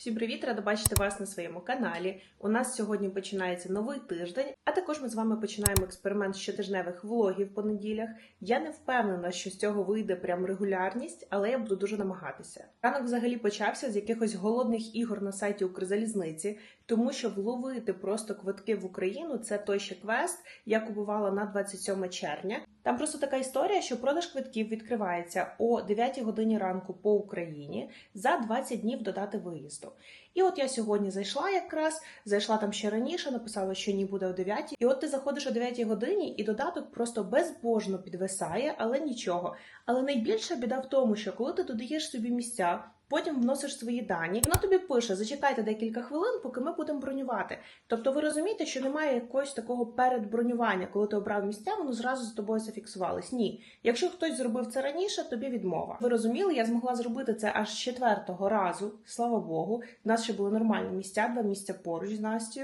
Всім привіт! Рада бачити вас на своєму каналі. У нас сьогодні починається новий тиждень, а також ми з вами починаємо експеримент щотижневих влогів по неділях. Я не впевнена, що з цього вийде прям регулярність, але я буду дуже намагатися. Ранок взагалі почався з якихось голодних ігор на сайті Укрзалізниці, тому що вловити просто квитки в Україну це той ще квест. Я купувала на 27 червня. Там просто така історія, що продаж квитків відкривається о 9 годині ранку по Україні за 20 днів до дати виїзду. І от я сьогодні зайшла якраз, зайшла там ще раніше, написала, що ні буде о 9. І от ти заходиш о 9 годині, і додаток просто безбожно підвисає, але нічого. Але найбільша біда в тому, що коли ти додаєш собі місця, потім вносиш свої дані, воно тобі пише: зачекайте декілька хвилин, поки ми будемо бронювати. Тобто ви розумієте, що немає якогось такого передбронювання, коли ти обрав місця, воно зразу з тобою зафіксувалось. Ні, якщо хтось зробив це раніше, тобі відмова. Ви розуміли, я змогла зробити це аж четвертого разу. Слава Богу, в нас ще були нормальні місця, два місця поруч з Настю.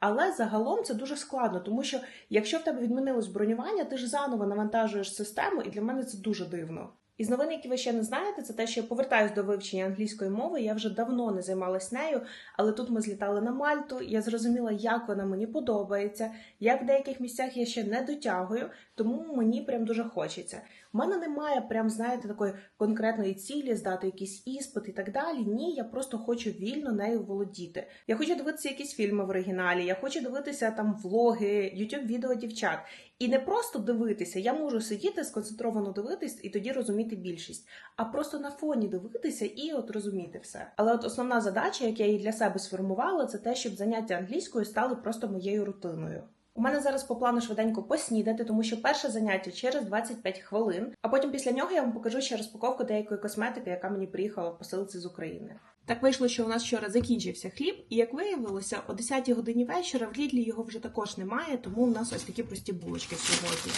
Але загалом це дуже складно, тому що якщо в тебе відмінилось бронювання, ти ж заново навантажуєш систему, і для мене це дуже дивно. Із новин, які ви ще не знаєте, це те, що я повертаюсь до вивчення англійської мови. Я вже давно не займалась нею, але тут ми злітали на Мальту. Я зрозуміла, як вона мені подобається, як в деяких місцях я ще не дотягую, тому мені прям дуже хочеться. У мене немає прям, знаєте, такої конкретної цілі здати якийсь іспит і так далі. Ні, я просто хочу вільно нею володіти. Я хочу дивитися якісь фільми в оригіналі, я хочу дивитися там влоги, youtube відео дівчат. І не просто дивитися, я можу сидіти, сконцентровано дивитись і тоді розуміти більшість, а просто на фоні дивитися і от розуміти все. Але от основна задача, як я її для себе сформувала, це те, щоб заняття англійською стали просто моєю рутиною. У мене зараз по плану швиденько поснідати, тому що перше заняття через 25 хвилин, а потім після нього я вам покажу ще розпаковку деякої косметики, яка мені приїхала в посилці з України. Так вийшло, що у нас вчора закінчився хліб, і як виявилося, о 10 годині вечора в Лідлі його вже також немає, тому у нас ось такі прості булочки сьогодні.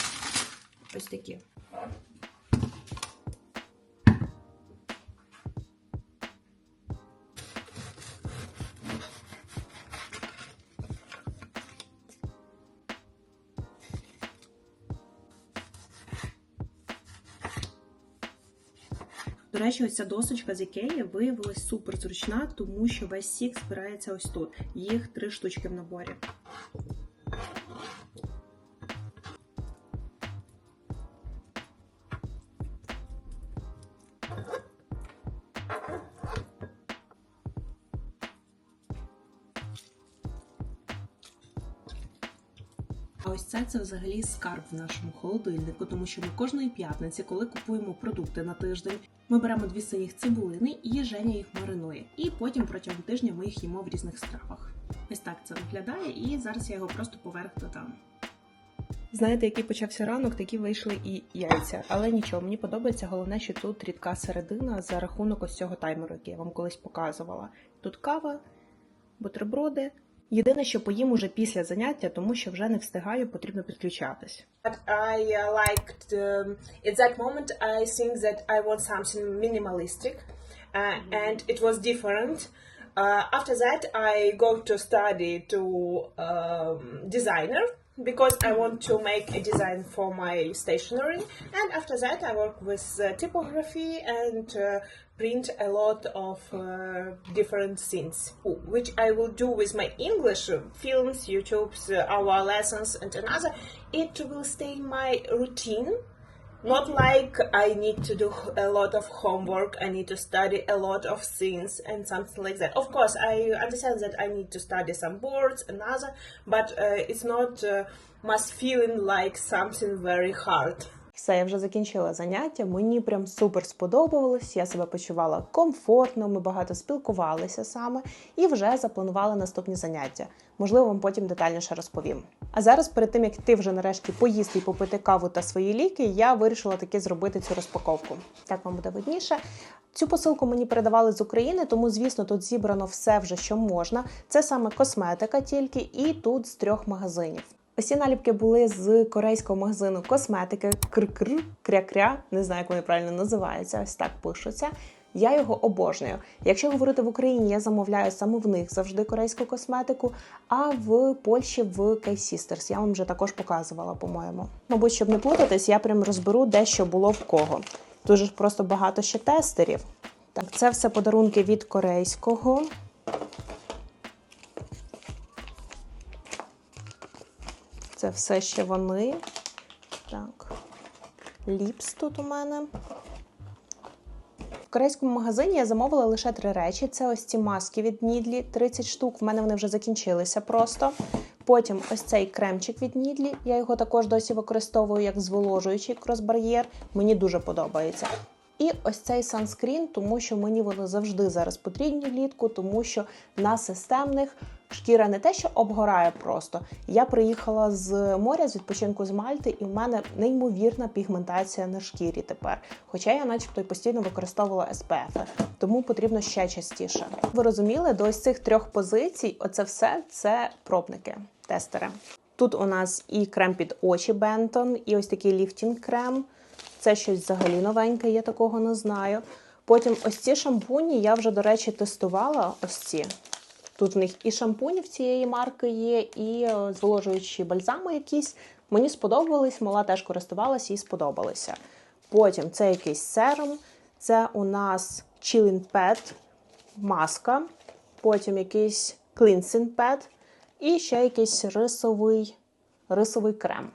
Ось такі. Речі, ось ця досочка з Ікеї виявилась супер зручна, тому що весь сік збирається ось тут. Їх три штучки в наборі. Ось це це взагалі скарб в нашому холодильнику, тому що ми кожної п'ятниці, коли купуємо продукти на тиждень, ми беремо дві синіх цибулини і Женя їх маринує. І потім протягом тижня ми їх їмо в різних стравах. Ось так це виглядає, і зараз я його просто поверх додам. Знаєте, який почався ранок, такі вийшли і яйця. Але нічого, мені подобається. Головне, що тут рідка середина за рахунок ось цього таймеру, який я вам колись показувала. Тут кава, бутерброди. Єдине, що поїм уже після заняття, тому що вже не встигаю, потрібно підключатись. But I uh, liked um, at that moment. I think that I want something minimalistic, uh, and it was different. Uh, after that, I go to study to um, designer because I want to make a design for my stationery. And after that, I work with uh, typography and uh, print a lot of uh, different things, which I will do with my English films, YouTube's, uh, our lessons, and another. It will stay my routine. Not like I need to do a lot of homework, I need to study a lot of things and something like that. Of course, I understand that I need to study some words and other, but uh, it's not uh, must feeling like something very hard. Все, я вже закінчила заняття. Мені прям супер сподобалось. Я себе почувала комфортно. Ми багато спілкувалися саме і вже запланували наступні заняття. Можливо, вам потім детальніше розповім. А зараз, перед тим як ти вже нарешті поїсти і попити каву та свої ліки, я вирішила таки зробити цю розпаковку. Так вам буде видніше. Цю посилку мені передавали з України, тому звісно тут зібрано все вже, що можна. Це саме косметика тільки, і тут з трьох магазинів. Усі наліпки були з корейського магазину косметики Кр-кр, кря-кря, не знаю, як вони правильно називаються, ось так пишуться. Я його обожнюю. Якщо говорити в Україні, я замовляю саме в них завжди корейську косметику, а в Польщі в K-Sisters. Я вам вже також показувала, по-моєму. Мабуть, щоб не плутатись, я прям розберу де що було в кого. Дуже просто багато ще тестерів. Так, це все подарунки від корейського. Це все ще вони. Так. Ліпс тут у мене. В корейському магазині я замовила лише три речі: це ось ці маски від Нідлі, 30 штук. В мене вони вже закінчилися просто. Потім ось цей кремчик від Нідлі. Я його також досі використовую як зволожуючий кросбар'єр. Мені дуже подобається. І ось цей санскрін, тому що мені вони завжди зараз потрібні влітку, тому що на системних шкіра не те, що обгорає просто. Я приїхала з моря з відпочинку з Мальти, і в мене неймовірна пігментація на шкірі тепер. Хоча я, начебто, й постійно використовувала SPF, тому потрібно ще частіше. Ви розуміли, до ось цих трьох позицій, оце все це пробники, тестери. Тут у нас і крем під очі Бентон, і ось такий ліфтінг крем. Це щось взагалі новеньке, я такого не знаю. Потім ось ці шампуні я вже, до речі, тестувала. Ось ці. Тут в них і шампуні в цієї марки є, і е, зволожуючі бальзами якісь. Мені сподобались, мала теж користувалася і сподобалися. Потім це якийсь серум, це у нас Chilling Pad, маска, потім якийсь Cleansing Pad і ще якийсь рисовий, рисовий крем.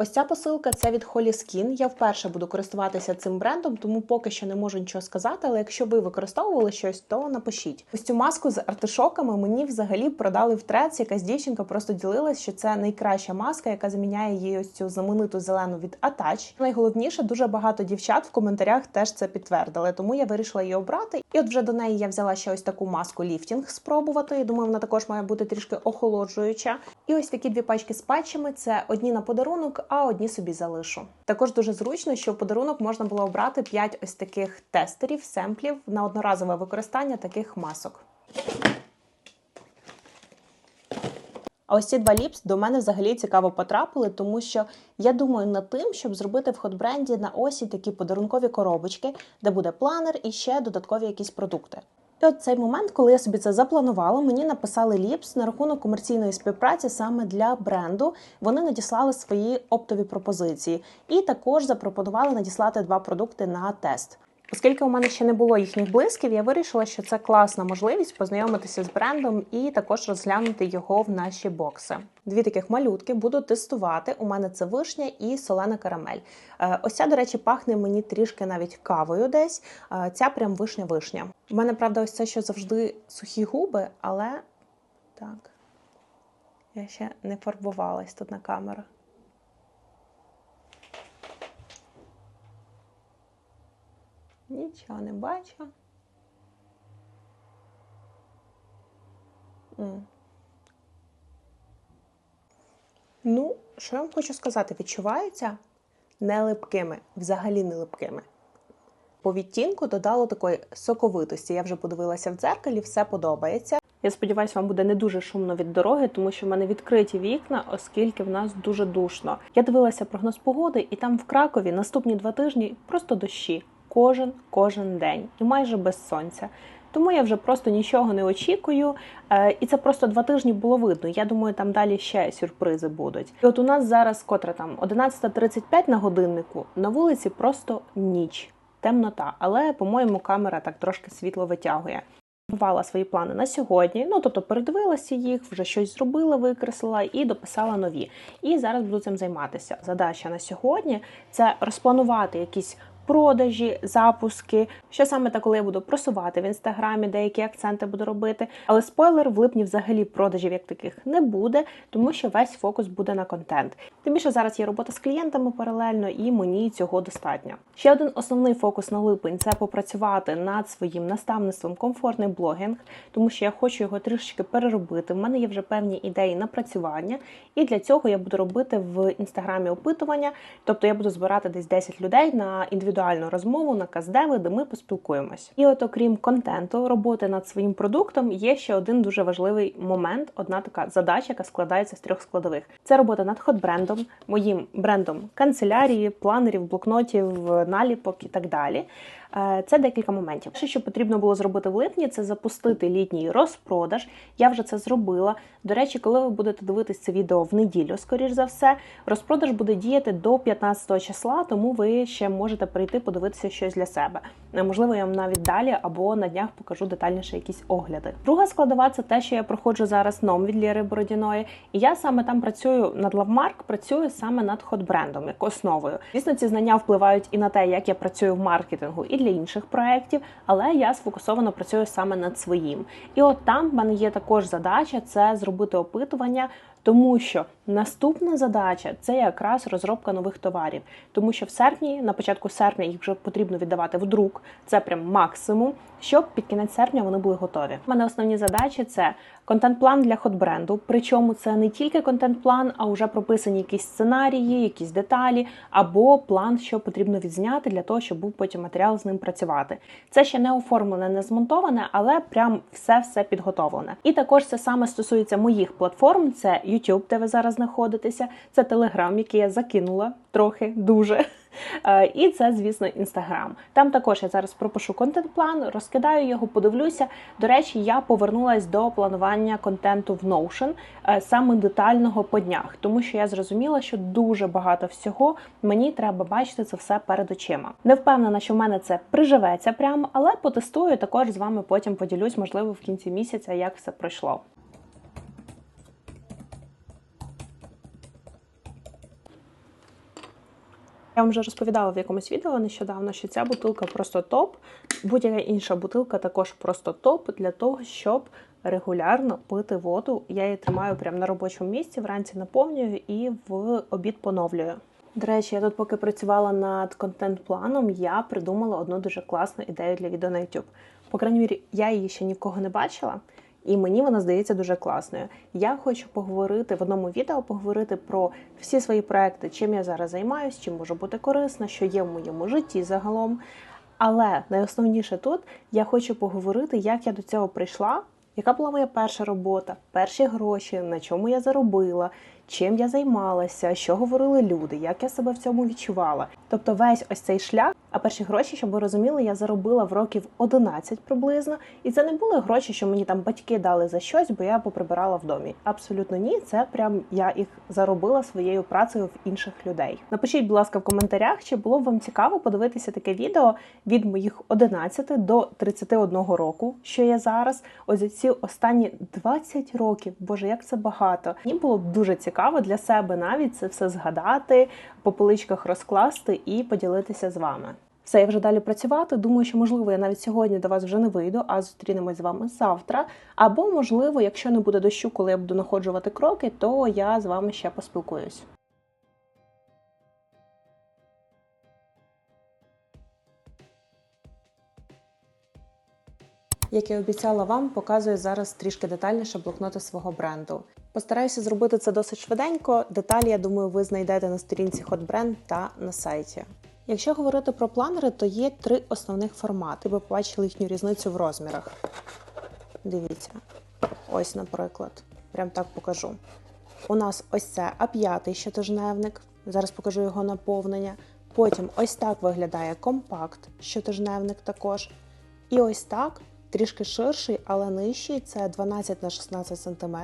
Ось ця посилка це від Holy Skin. Я вперше буду користуватися цим брендом, тому поки що не можу нічого сказати. Але якщо ви використовували щось, то напишіть. Ось цю маску з артишоками мені взагалі продали в трец. Якась дівчинка просто ділилась, що це найкраща маска, яка заміняє її ось цю знамениту зелену від Attach. Найголовніше, дуже багато дівчат в коментарях теж це підтвердили, тому я вирішила її обрати. І от вже до неї я взяла ще ось таку маску ліфтінг спробувати. І думаю, вона також має бути трішки охолоджуюча. І ось такі дві пачки з патчами. Це одні на подарунок, а одні собі залишу. Також дуже зручно, що в подарунок можна було обрати 5 ось таких тестерів, семплів на одноразове використання таких масок. А ось ці два ліпс до мене взагалі цікаво потрапили, тому що я думаю над тим, щоб зробити в хотбренді на осі такі подарункові коробочки, де буде планер і ще додаткові якісь продукти. І от цей момент, коли я собі це запланувала, мені написали ліпс на рахунок комерційної співпраці саме для бренду. Вони надіслали свої оптові пропозиції і також запропонували надіслати два продукти на тест. Оскільки у мене ще не було їхніх блисків, я вирішила, що це класна можливість познайомитися з брендом і також розглянути його в наші бокси. Дві таких малютки буду тестувати. У мене це вишня і солена карамель. Е, Ось ця, до речі, пахне мені трішки навіть кавою десь. Е, Ця прям вишня-вишня. У мене, правда, ось це що завжди сухі губи, але так. Я ще не фарбувалась тут на камеру. Нічого не бачу. Ну, що я вам хочу сказати, відчувається не липкими, взагалі не липкими. По відтінку додало такої соковитості. Я вже подивилася в дзеркалі, все подобається. Я сподіваюся, вам буде не дуже шумно від дороги, тому що в мене відкриті вікна, оскільки в нас дуже душно. Я дивилася прогноз погоди, і там в Кракові наступні два тижні просто дощі. Кожен кожен день і майже без сонця. Тому я вже просто нічого не очікую. Е, І це просто два тижні було видно. Я думаю, там далі ще сюрпризи будуть. І от у нас зараз котра там 11.35 на годиннику. На вулиці просто ніч, темнота. Але, по-моєму, камера так трошки світло витягує. Планувала свої плани на сьогодні. Ну тобто передивилася їх, вже щось зробила, викреслила і дописала нові. І зараз буду цим займатися. Задача на сьогодні це розпланувати якісь продажі, запуски. Що саме та коли я буду просувати в інстаграмі, деякі акценти буду робити. Але спойлер, в липні взагалі продажів як таких не буде, тому що весь фокус буде на контент. Тим більше зараз є робота з клієнтами паралельно, і мені цього достатньо. Ще один основний фокус на липень це попрацювати над своїм наставництвом комфортний блогінг, тому що я хочу його трішечки переробити. В мене є вже певні ідеї напрацювання, і для цього я буду робити в інстаграмі опитування. Тобто я буду збирати десь 10 людей на індивідуальну розмову на каздеви, де ми поспілкуємось. І от, окрім контенту, роботи над своїм продуктом, є ще один дуже важливий момент, одна така задача, яка складається з трьох складових. Це робота над хот-брендом, моїм брендом канцелярії, планерів, блокнотів, наліпок і так далі. Е, Це декілька моментів. Перше, що потрібно було зробити в липні, це запустити літній розпродаж. Я вже це зробила. До речі, коли ви будете дивитися це відео в неділю, скоріш за все, розпродаж буде діяти до 15 числа, тому ви ще можете прийти подивитися щось для себе. Е, Можливо, я вам навіть далі або на днях покажу детальніше якісь огляди. Друга складова це те, що я проходжу зараз ном від Лєри Бородіної, і я саме там працюю над Лавмарк, працюю саме над хот-брендом як основою. Звісно, ці знання впливають і на те, як я працюю в маркетингу, і для інших проєктів, але я сфокусовано працюю саме над своїм. І от там в мене є також задача це зробити опитування. Тому що наступна задача це якраз розробка нових товарів, тому що в серпні, на початку серпня, їх вже потрібно віддавати в друк. Це прям максимум, щоб під кінець серпня вони були готові. У мене основні задачі це контент-план для хот-бренду. Причому це не тільки контент-план, а вже прописані якісь сценарії, якісь деталі, або план, що потрібно відзняти для того, щоб був потім матеріал з ним працювати. Це ще не оформлене, не змонтоване, але прям все все підготовлене. І також це саме стосується моїх платформ: це YouTube, де ви зараз знаходитеся, це Telegram, який я закинула трохи дуже. Е, І це, звісно, інстаграм. Там також я зараз пропишу контент-план, розкидаю його, подивлюся. До речі, я повернулась до планування контенту в Notion, е, саме детального по днях, тому що я зрозуміла, що дуже багато всього мені треба бачити це все перед очима. Не впевнена, що в мене це приживеться прямо, але потестую також з вами потім поділюсь, можливо, в кінці місяця, як все пройшло. Я вам вже розповідала в якомусь відео нещодавно, що ця бутилка просто топ. Будь-яка інша бутилка також просто топ для того, щоб регулярно пити воду. Я її тримаю прямо на робочому місці, вранці наповнюю і в обід поновлюю. До речі, я тут, поки працювала над контент-планом, я придумала одну дуже класну ідею для відео на YouTube. По крайній мірі, я її ще ні в кого не бачила. І мені вона здається дуже класною. Я хочу поговорити в одному відео, поговорити про всі свої проекти, чим я зараз займаюсь, чим можу бути корисна, що є в моєму житті загалом. Але найосновніше тут я хочу поговорити, як я до цього прийшла, яка була моя перша робота, перші гроші, на чому я заробила, чим я займалася, що говорили люди, як я себе в цьому відчувала. Тобто весь ось цей шлях. А перші гроші, щоб ви розуміли, я заробила в років 11 приблизно, і це не були гроші, що мені там батьки дали за щось, бо я поприбирала в домі. Абсолютно ні, це прям я їх заробила своєю працею в інших людей. Напишіть, будь ласка, в коментарях, чи було б вам цікаво подивитися таке відео від моїх 11 до 31 року, що я зараз. Ось ці останні 20 років. Боже, як це багато. Мені було б дуже цікаво для себе навіть це все згадати, по поличках розкласти і поділитися з вами. Все, я вже далі працювати. Думаю, що можливо я навіть сьогодні до вас вже не вийду, а зустрінемось з вами завтра. Або, можливо, якщо не буде дощу, коли я буду находжувати кроки, то я з вами ще поспілкуюсь. Як і обіцяла вам, показую зараз трішки детальніше блокноти свого бренду. Постараюся зробити це досить швиденько. Деталі, я думаю, ви знайдете на сторінці HotBrand та на сайті. Якщо говорити про планери, то є три основних формати. Ви побачили їхню різницю в розмірах. Дивіться, ось, наприклад, прям так покажу. У нас ось це А5 щотижневник. Зараз покажу його наповнення. Потім ось так виглядає компакт, щотижневник також. І ось так, трішки ширший, але нижчий, це 12 на 16 см,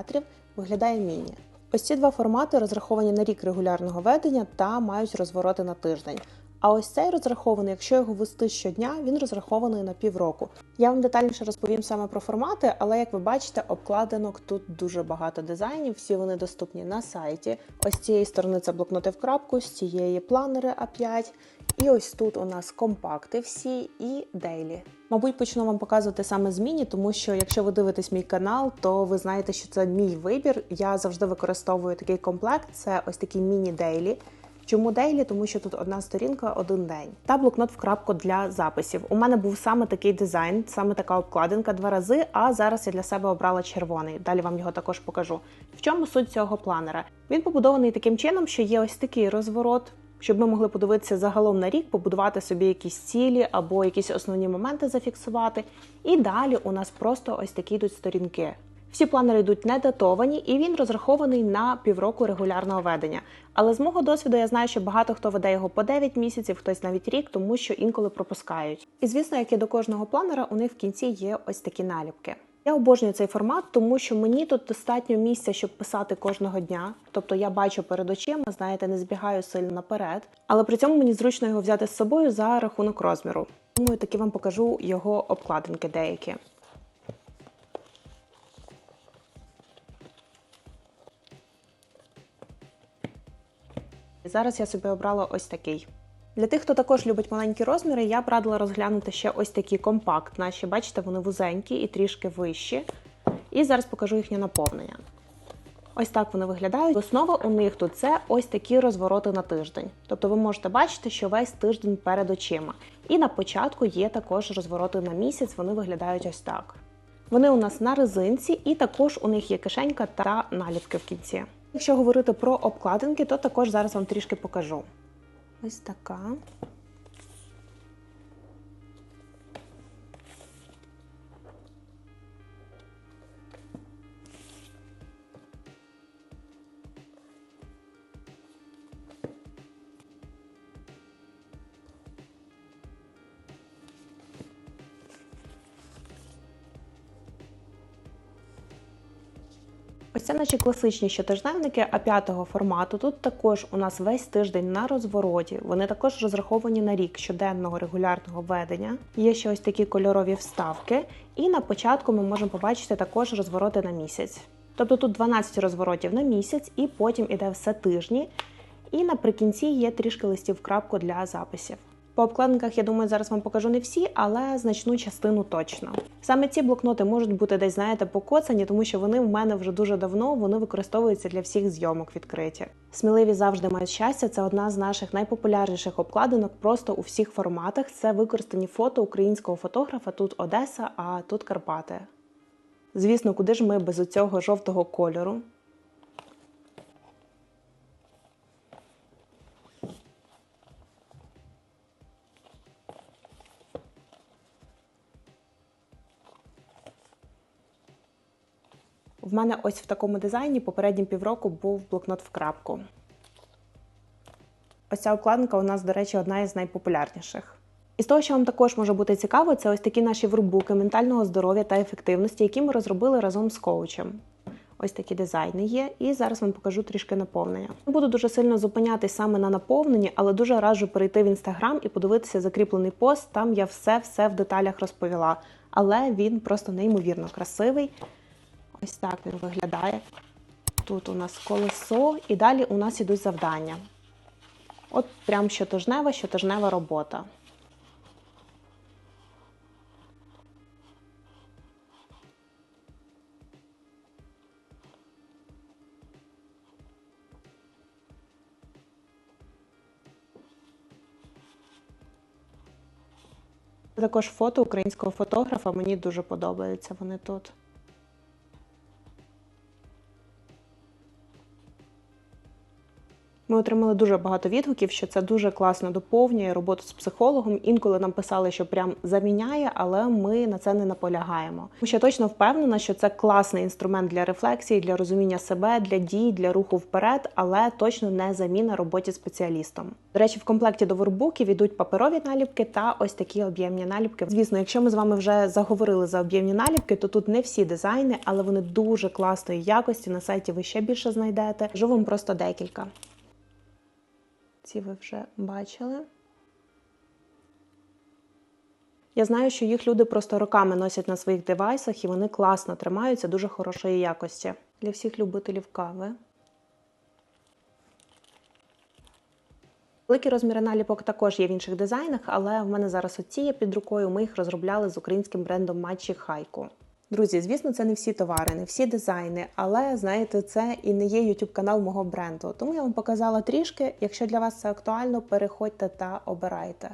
виглядає міні. Ось ці два формати розраховані на рік регулярного ведення та мають розвороти на тиждень. А ось цей розрахований, якщо його вести щодня, він розрахований на півроку. Я вам детальніше розповім саме про формати, але як ви бачите, обкладинок тут дуже багато дизайнів, всі вони доступні на сайті. Ось з цієї сторони це блокноти в крапку, з цієї планери А5. І ось тут у нас компакти всі і дейлі. Мабуть, почну вам показувати саме зміні, тому що якщо ви дивитесь мій канал, то ви знаєте, що це мій вибір. Я завжди використовую такий комплект. Це ось такі міні-дейлі. Чому дейлі? Тому що тут одна сторінка, один день. Та блокнот в крапку для записів. У мене був саме такий дизайн, саме така обкладинка два рази. А зараз я для себе обрала червоний. Далі вам його також покажу. В чому суть цього планера? Він побудований таким чином, що є ось такий розворот. Щоб ми могли подивитися загалом на рік, побудувати собі якісь цілі або якісь основні моменти зафіксувати. І далі у нас просто ось такі йдуть сторінки. Всі планери йдуть не датовані, і він розрахований на півроку регулярного ведення. Але з мого досвіду я знаю, що багато хто веде його по 9 місяців, хтось навіть рік, тому що інколи пропускають. І звісно, як і до кожного планера, у них в кінці є ось такі наліпки. Я обожнюю цей формат, тому що мені тут достатньо місця, щоб писати кожного дня. Тобто я бачу перед очима, знаєте, не збігаю сильно наперед. Але при цьому мені зручно його взяти з собою за рахунок розміру. Думаю, таки вам покажу його обкладинки деякі. Зараз я собі обрала ось такий. Для тих, хто також любить маленькі розміри, я б радила розглянути ще ось такі компакт. Наші, бачите, вони вузенькі і трішки вищі. І зараз покажу їхнє наповнення. Ось так вони виглядають. Основа у них тут це ось такі розвороти на тиждень. Тобто ви можете бачити, що весь тиждень перед очима. І на початку є також розвороти на місяць, вони виглядають ось так. Вони у нас на резинці, і також у них є кишенька та наліпки в кінці. Якщо говорити про обкладинки, то також зараз вам трішки покажу. Ось така. Це наші класичні щотижневники А5 формату. Тут також у нас весь тиждень на розвороті. Вони також розраховані на рік щоденного регулярного ведення. Є ще ось такі кольорові вставки. І на початку ми можемо побачити також розвороти на місяць. Тобто тут 12 розворотів на місяць, і потім іде все тижні. І наприкінці є трішки листів крапку для записів. По обкладинках, я думаю, зараз вам покажу не всі, але значну частину точно. Саме ці блокноти можуть бути десь, знаєте, покоцані, тому що вони в мене вже дуже давно вони використовуються для всіх зйомок відкриті. Сміливі завжди мають щастя. Це одна з наших найпопулярніших обкладинок, просто у всіх форматах. Це використані фото українського фотографа. Тут Одеса, а тут Карпати. Звісно, куди ж ми без оцього жовтого кольору? В мене ось в такому дизайні попередні півроку був блокнот в крапку. Ось ця обкладинка у нас, до речі, одна із найпопулярніших. І з того, що вам також може бути цікаво, це ось такі наші врубуки ментального здоров'я та ефективності, які ми розробили разом з коучем. Ось такі дизайни є, і зараз вам покажу трішки наповнення. Не буду дуже сильно зупинятись саме на наповненні, але дуже раджу перейти в інстаграм і подивитися закріплений пост. Там я все-все в деталях розповіла. Але він просто неймовірно красивий. Ось так він виглядає. Тут у нас колесо, і далі у нас ідуть завдання. От прям щотижнева, щотижнева робота. Також фото українського фотографа. Мені дуже подобаються вони тут. Ми отримали дуже багато відгуків, що це дуже класно доповнює роботу з психологом. Інколи нам писали, що прям заміняє, але ми на це не наполягаємо. Що точно впевнена, що це класний інструмент для рефлексії, для розуміння себе, для дій, для руху вперед, але точно не заміна роботі спеціалістом. До речі, в комплекті до воркбуків ідуть паперові наліпки та ось такі об'ємні наліпки. Звісно, якщо ми з вами вже заговорили за об'ємні наліпки, то тут не всі дизайни, але вони дуже класної якості. На сайті ви ще більше знайдете. Кажу вам просто декілька. Ці ви вже бачили. Я знаю, що їх люди просто роками носять на своїх девайсах і вони класно тримаються дуже хорошої якості. Для всіх любителів кави. Великі розміри наліпок також є в інших дизайнах, але в мене зараз оці є під рукою. Ми їх розробляли з українським брендом Матчі Хайку. Друзі, звісно, це не всі товари, не всі дизайни, але знаєте, це і не є YouTube канал мого бренду. Тому я вам показала трішки. Якщо для вас це актуально, переходьте та обирайте.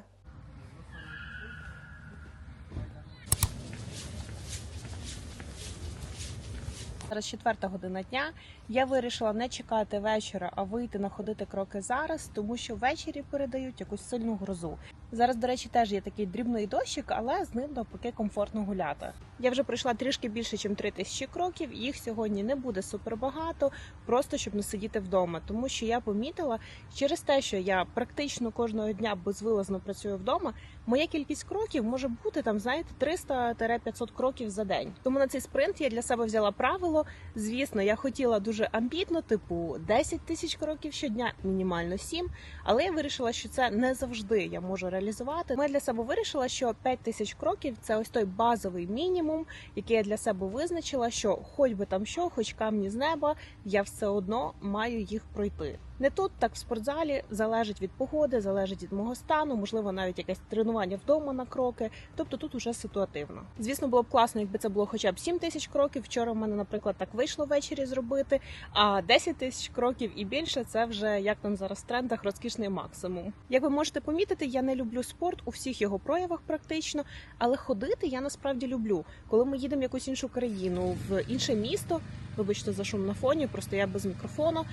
Зараз четверта година дня. Я вирішила не чекати вечора, а вийти находити кроки зараз, тому що ввечері передають якусь сильну грозу. Зараз, до речі, теж є такий дрібний дощик, але з ним навпаки комфортно гуляти. Я вже пройшла трішки більше, ніж 3 тисячі кроків. Їх сьогодні не буде супер багато, просто щоб не сидіти вдома. Тому що я помітила через те, що я практично кожного дня безвилазно працюю вдома. Моя кількість кроків може бути там, знаєте, 300-500 кроків за день. Тому на цей спринт я для себе взяла правило. Звісно, я хотіла дуже амбітно, типу 10 тисяч кроків щодня, мінімально 7, але я вирішила, що це не завжди я можу реалізувати. Ми для себе вирішила, що 5 тисяч кроків це ось той базовий мінімум, який я для себе визначила, що хоч би там що, хоч камні з неба, я все одно маю їх пройти. Не тут, так в спортзалі залежить від погоди, залежить від мого стану, можливо, навіть якесь тренування вдома на кроки. Тобто тут уже ситуативно. Звісно, було б класно, якби це було хоча б 7 тисяч кроків. Вчора в мене, наприклад, так вийшло ввечері зробити. А 10 тисяч кроків і більше це вже як там зараз в трендах розкішний максимум. Як ви можете помітити, я не люблю спорт у всіх його проявах, практично, але ходити я насправді люблю. Коли ми їдемо в якусь іншу країну, в інше місто. Вибачте за шум на фоні, просто я без мікрофону.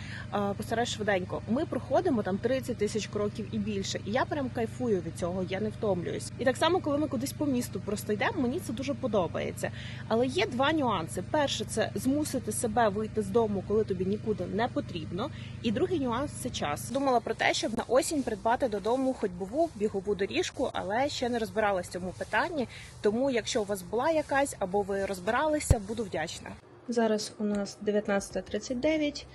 Постараюсь швиденько. Ми проходимо там 30 тисяч кроків і більше. І я прям кайфую від цього, я не втомлююсь. І так само, коли ми кудись по місту просто йдемо, мені це дуже подобається. Але є два нюанси: перше, це змусити себе вийти з дому, коли тобі нікуди не потрібно. І другий нюанс це час. Думала про те, щоб на осінь придбати додому ходьбову бігову доріжку, але ще не розбиралась в цьому питанні. Тому, якщо у вас була якась або ви розбиралися, буду вдячна. Зараз у нас 19.39.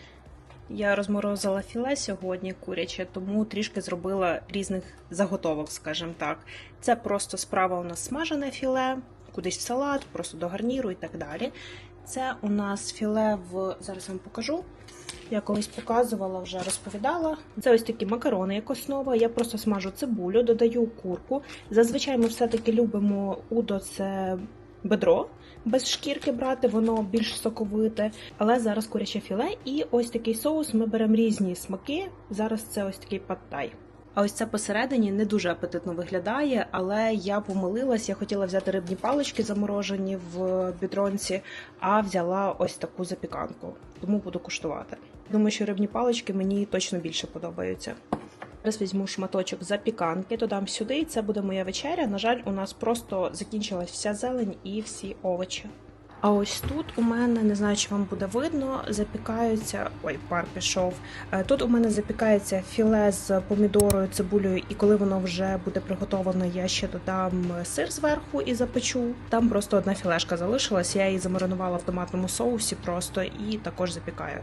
Я розморозила філе сьогодні куряче, тому трішки зробила різних заготовок, скажімо так. Це просто справа у нас смажене філе, кудись в салат, просто до гарніру і так далі. Це у нас філе в зараз вам покажу. Я колись показувала, вже розповідала. Це ось такі макарони, як основа. Я просто смажу цибулю, додаю курку. Зазвичай ми все-таки любимо удо це бедро без шкірки брати, воно більш соковите. Але зараз куряче філе і ось такий соус. Ми беремо різні смаки. Зараз це ось такий паттай. А ось це посередині не дуже апетитно виглядає, але я помилилась. Я хотіла взяти рибні палички заморожені в бідронці, а взяла ось таку запіканку. Тому буду куштувати. Думаю, що рибні палички мені точно більше подобаються. Зараз візьму шматочок запіканки, додам сюди, і це буде моя вечеря. На жаль, у нас просто закінчилась вся зелень і всі овочі. А ось тут у мене не знаю, чи вам буде видно, запікаються. Ой, пар пішов. Е, Тут у мене запікається філе з помідорою, цибулею, і коли воно вже буде приготовано, я ще додам сир зверху і запечу. Там просто одна філешка залишилась. Я її замаринувала в томатному соусі просто і також запікаю.